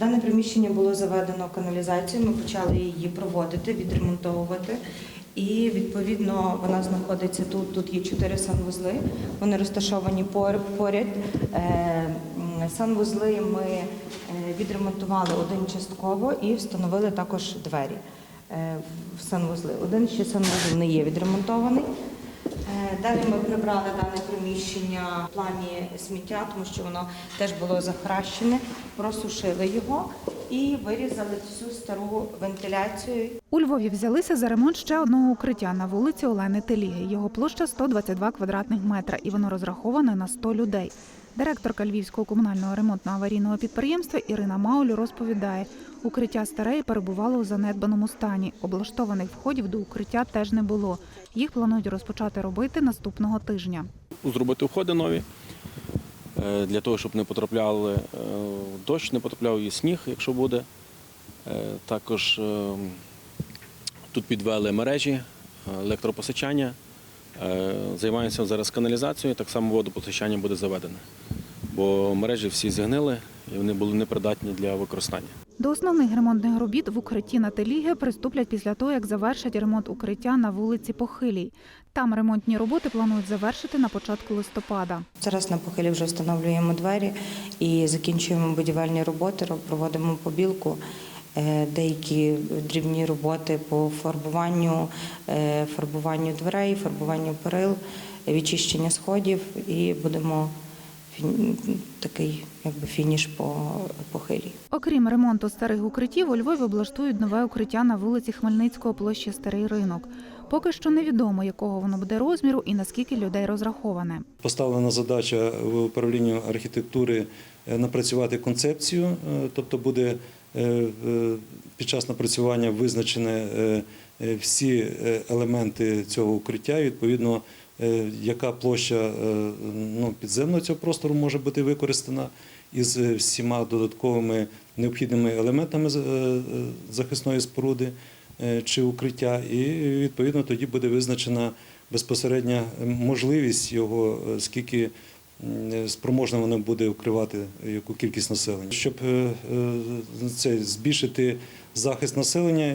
Дане приміщення було заведено каналізацією. Ми почали її проводити, відремонтовувати. І відповідно вона знаходиться тут. Тут є чотири санвузли. Вони розташовані поряд. Е, Санвузли ми е, відремонтували один частково і встановили також двері е, в санвузли. Один ще санвузол не є відремонтований. Е, Далі ми прибрали дане приміщення в плані сміття, тому що воно теж було захращене, просушили його і вирізали всю стару вентиляцію. У Львові взялися за ремонт ще одного укриття на вулиці Олени Теліги. Його площа 122 квадратних метра і воно розраховане на 100 людей. Директорка Львівського комунального ремонтно-аварійного підприємства Ірина Мауль розповідає, укриття старе і перебувало у занедбаному стані. Облаштованих входів до укриття теж не було. Їх планують розпочати робити наступного тижня. зробити входи нові для того, щоб не потрапляли е, дощ, не потрапляв і сніг, якщо буде. Е, Також е, тут підвели мережі, електропосичання. Е, Займаємося зараз каналізацією, так само водопостачання буде заведене. Бо мережі всі зігнили і вони були непридатні для використання. До основних ремонтних робіт в укритті на Теліги приступлять після того, як завершать ремонт укриття на вулиці Похилій. Там ремонтні роботи планують завершити на початку листопада. Зараз на похилі вже встановлюємо двері і закінчуємо будівельні роботи, роб- проводимо побілку. Е, Деякі дрібні роботи по фарбуванню, е, фарбуванню дверей, фарбуванню перил, відчищення сходів і будемо такий якби фініш по похилі. Окрім ремонту старих укриттів, у Львові облаштують нове укриття на вулиці Хмельницького площі Старий ринок. Поки що невідомо, якого воно буде розміру і наскільки людей розраховане. Поставлена задача в управлінні архітектури е, напрацювати концепцію, е, тобто буде е, під час напрацювання визначені всі елементи цього укриття, і відповідно, яка площа е, ну, підземного цього простору може бути використана із е, всіма додатковими необхідними елементами е, е, захисної споруди е, чи укриття, і відповідно тоді буде визначена безпосередня можливість його, е, скільки м, спроможне воно буде вкривати яку кількість населення. Щоб е, е, це збільшити захист населення,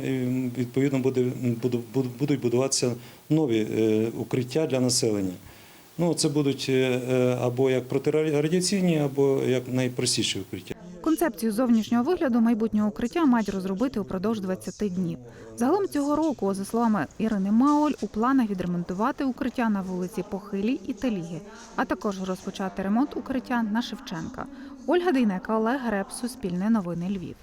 відповідно буде буду- буду- будуть будуватися нові е, укриття для населення. Ну, це будуть е, е, або як протирадіаційні, або як найпростіші укриття. Концепцію зовнішнього вигляду майбутнього укриття мають розробити упродовж 20 днів. Загалом цього року, за словами Ірини Мауль, у планах відремонтувати укриття на вулиці Похилій і Теліги, а також розпочати ремонт укриття на Шевченка. Ольга Дейнека, Олег Греб, Суспільне новини Львів.